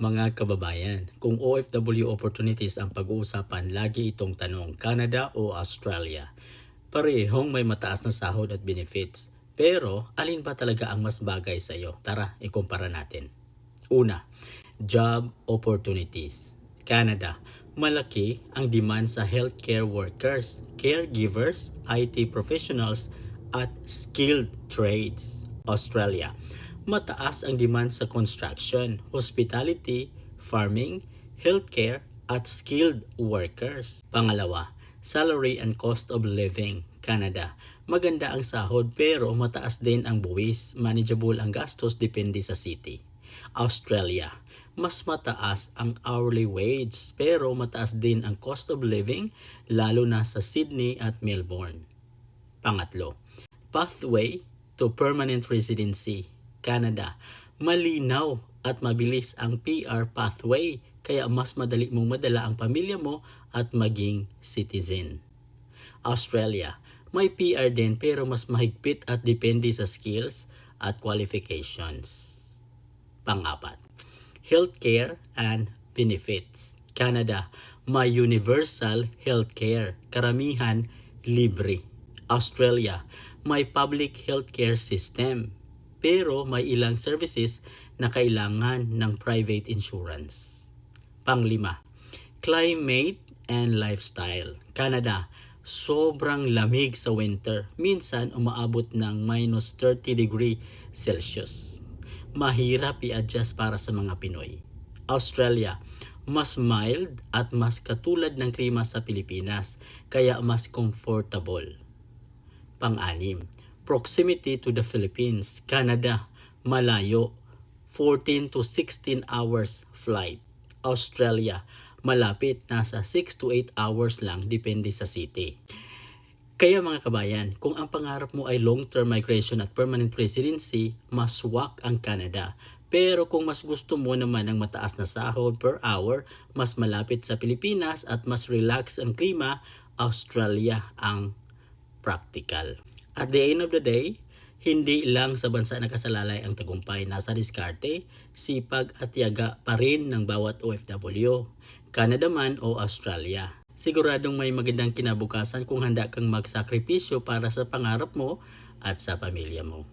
Mga kababayan, kung OFW opportunities ang pag-uusapan, lagi itong tanong, Canada o Australia? Parehong may mataas na sahod at benefits. Pero, alin ba talaga ang mas bagay sa iyo? Tara, ikumpara natin. Una, job opportunities. Canada, malaki ang demand sa healthcare workers, caregivers, IT professionals, at skilled trades. Australia, mataas ang demand sa construction, hospitality, farming, healthcare, at skilled workers. Pangalawa, salary and cost of living. Canada, maganda ang sahod pero mataas din ang buwis. Manageable ang gastos depende sa city. Australia, mas mataas ang hourly wage pero mataas din ang cost of living lalo na sa Sydney at Melbourne. Pangatlo, pathway to permanent residency. Canada, malinaw at mabilis ang PR pathway kaya mas madali mong madala ang pamilya mo at maging citizen. Australia, may PR din pero mas mahigpit at depende sa skills at qualifications. Pangapat, healthcare and benefits. Canada, may universal healthcare, karamihan libre. Australia, may public healthcare system, pero may ilang services na kailangan ng private insurance. Panglima, climate and lifestyle. Canada, sobrang lamig sa winter. Minsan umaabot ng minus 30 degree Celsius. Mahirap i-adjust para sa mga Pinoy. Australia, mas mild at mas katulad ng klima sa Pilipinas, kaya mas comfortable. Pang-anim, proximity to the Philippines. Canada, malayo, 14 to 16 hours flight. Australia, malapit, nasa 6 to 8 hours lang, depende sa city. Kaya mga kabayan, kung ang pangarap mo ay long-term migration at permanent residency, mas wak ang Canada. Pero kung mas gusto mo naman ng mataas na sahod per hour, mas malapit sa Pilipinas at mas relax ang klima, Australia ang practical. At the end of the day, hindi lang sa bansa nakasalalay ang tagumpay, nasa diskarte, sipag at yaga pa rin ng bawat OFW, Canada man o Australia. Siguradong may magandang kinabukasan kung handa kang magsakripisyo para sa pangarap mo at sa pamilya mo.